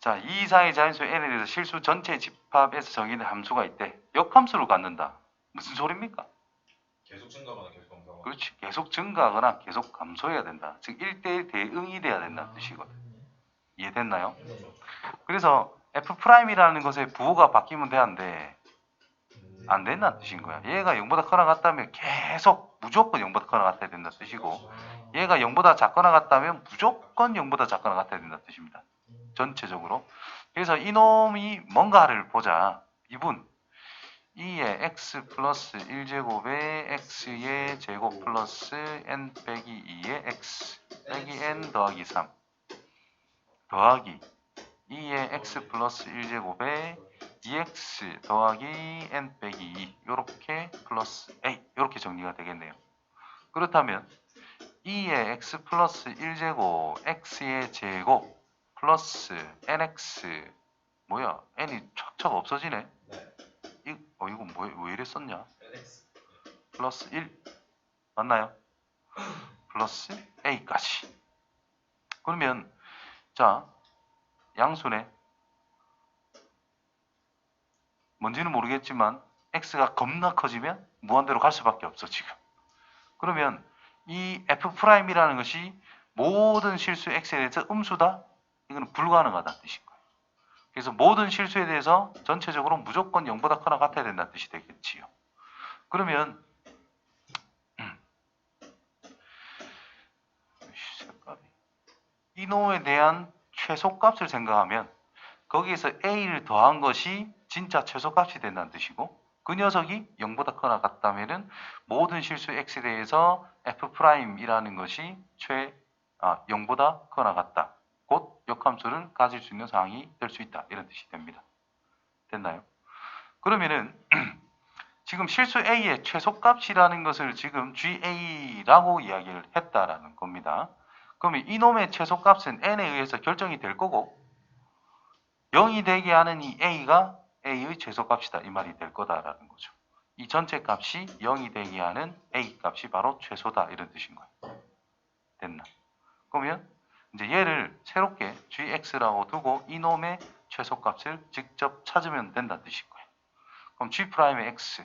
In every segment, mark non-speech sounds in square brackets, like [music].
자, 이 이상의 자연수 n에 대해서 실수 전체 집합에서 정의된 함수가 있대. 역함수로 갖는다. 무슨 소리입니까? 계속 증가하거나 계속 감소하거나. 그렇지. 계속 증가하거나 계속 감소해야 된다. 즉 1대1 대응이 돼야 된다는 뜻이거든. 이해됐나요? 그렇죠. 그래서 f'이라는 것의 부호가 바뀌면 되는데 음. 안 된다는 뜻인 거야. 얘가 0보다 커나 같다면 계속 무조건 0보다 커나 같아야 된다는 뜻이고 얘가 0보다 작거나 같다면 무조건 0보다 작거나 같아야 된다는 뜻입니다. 전체적으로. 그래서 이놈이 뭔가를 보자. 이분 2의 x 플러스 1제곱에 x의 제곱 플러스 n 빼기 2의 x 빼기 n 더하기 3 더하기 2의 x 플러스 1제곱에 2x 더하기 n 빼기 2 요렇게 플러스 a 요렇게 정리가 되겠네요. 그렇다면 2의 x 플러스 1제곱 x의 제곱 플러스 nx 뭐야 n이 촥촥 없어지네. 네. 이, 어 이거 뭐, 왜 이래 썼냐? NX. 플러스 1 맞나요? 플러스 a까지. 그러면 자 양수네. 뭔지는 모르겠지만 x가 겁나 커지면 무한대로 갈 수밖에 없어 지금. 그러면 이 f'이라는 것이 모든 실수 x에 대해서 음수다? 이거는 불가능하다는 뜻인 거예요. 그래서 모든 실수에 대해서 전체적으로 무조건 0보다 커나 같아야 된다는 뜻이 되겠지요. 그러면 색깔이. 이놈에 대한 최소값을 생각하면 거기에서 a를 더한 것이 진짜 최소값이 된다는 뜻이고 그 녀석이 0보다 커나 같다면은 모든 실수 x에 대해서 f'이라는 것이 최 아, 0보다 커나 같다. 곧 역함수를 가질 수 있는 상황이 될 수 있다. 이런 뜻이 됩니다. 됐나요? 그러면은 [clears throat] 지금 실수 a의 최소값이라는 것을 지금 GA라고 이야기를 했다라는 겁니다. 그러면 이놈의 최소값은 n에 의해서 결정이 될 거고 0이 되게 하는 이 a가 a의 최소값이다 이 말이 될 거다라는 거죠. 이 전체 값이 0이 되게 하는 a 값이 바로 최소다 이런 뜻인 거예요. 됐나? 그러면 이제 얘를 새롭게 gx라고 두고 이놈의 최소값을 직접 찾으면 된다는 뜻인 거예요. 그럼 g 프라임의 x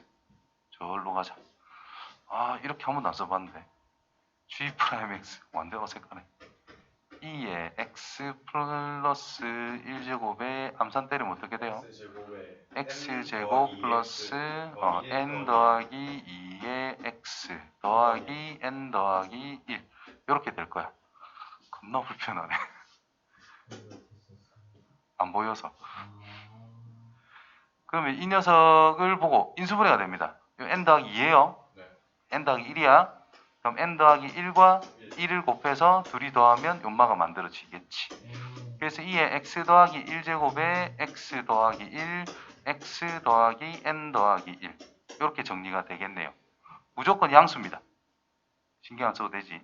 저기로 가자. 아 이렇게 한 번도 안 써봤는데 g 프라임 x 완전 어색하네. 2의 x 플러스 1제곱에 암산 때리면 어떻게 돼요? X 제곱에 x 제곱 플러스 어, n 더하기 2의 x 더하기 n 더하기 1 이렇게 될 거야. 겁나 불편하네. [laughs] 안 보여서. 그러면 이 녀석을 보고 인수분해가 됩니다. 요 n 더하기 2예요. 네. n 더하기 1이야. 그럼 n 더하기 1과 1을 곱해서 둘이 더하면 연마가 만들어지겠지. 그래서 2의 x 더하기 1제곱에 x 더하기 1, x 더하기 n 더하기 1 이렇게 정리가 되겠네요. 무조건 양수입니다. 신경 안 써도 되지.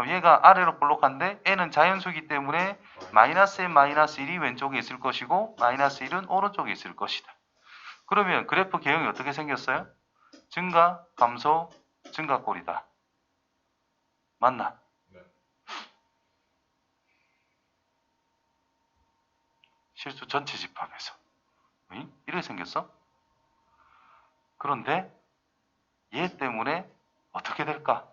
그럼 얘가 아래로 볼록한데 n은 자연수이기 때문에 마이너스 n 마이너스 1이 왼쪽에 있을 것이고 마이너스 1은 오른쪽에 있을 것이다. 그러면 그래프 개형이 어떻게 생겼어요? 증가, 감소, 증가꼴이다. 맞나? 네. 실수 전체 집합에서. 응? 이렇게 생겼어? 그런데 얘 때문에 어떻게 될까?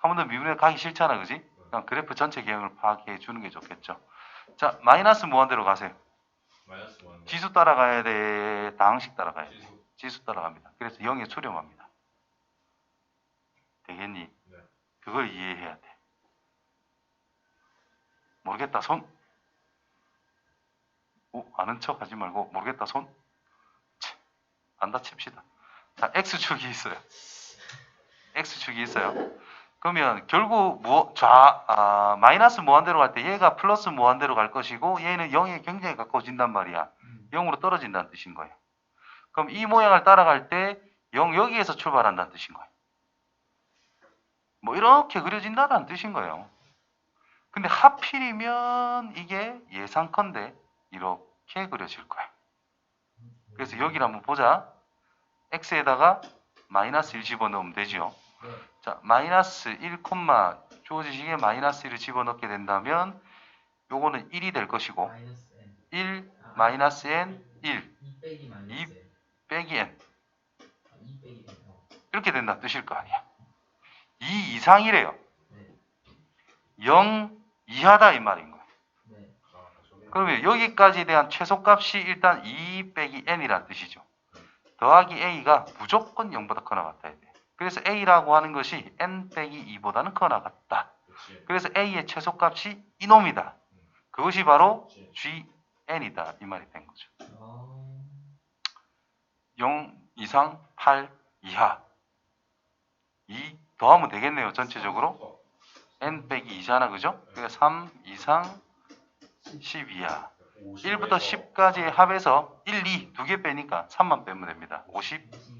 한 번 더 미분에 가기 싫잖아, 그지? 그냥 그래프 전체 개형을 파악해 주는 게 좋겠죠. 자, 마이너스 무한대로 가세요. 마이너스 원. 지수 따라가야 돼, 다항식 따라가야 돼. 지수. 지수 따라갑니다. 그래서 0에 수렴합니다. 되겠니? 네. 그걸 이해해야 돼. 모르겠다, 손. 오, 아는 척 하지 말고, 모르겠다, 손. 치, 안 다 칩시다. 자, X축이 있어요. X축이 있어요. 그러면 결국 무, 좌, 아, 마이너스 무한대로 갈 때 얘가 플러스 무한대로 갈 것이고 얘는 0에 굉장히 가까워진단 말이야. 0으로 떨어진다는 뜻인 거예요. 그럼 이 모양을 따라갈 때 0 여기에서 출발한다는 뜻인 거예요. 뭐 이렇게 그려진다는 뜻인 거예요. 근데 하필이면 이게 예상컨대 이렇게 그려질 거야. 그래서 여기를 한번 보자. x에다가 마이너스 1 집어넣으면 되죠. 네. 자, 마이너스 1, 주어진 식에 마이너스 1을 집어넣게 된다면 요거는 1이 될 것이고 마이너스 n 1 아, 마이너스 n 1 2 빼기 마이너스 이- n 빼기 n 아, 2 빼기 n 어. 이렇게 된다 뜻일 거 아니야. 2 이상이래요. 네. 0 이하다 이 말인 거야. 네. 아, 그러면 여기까지에 대한 최소값이 일단 2 빼기 n이라는 뜻이죠. 더하기 a가 무조건 0보다 크거나 같아야 돼. 그래서 a라고 하는 것이 n 빼기 2보다는 크거나 같다. 그치. 그래서 a의 최소값이 이놈이다. 그것이 바로 gn이다 이 말이 된 거죠. 어. 0 이상 8 이하 2 더하면 되겠네요. 전체적으로 n 빼기 2잖아 그죠? 그러니까 3 이상 10 이하 1부터 10까지의 합에서 1, 2 두 개 빼니까 3만 빼면 됩니다. 50 50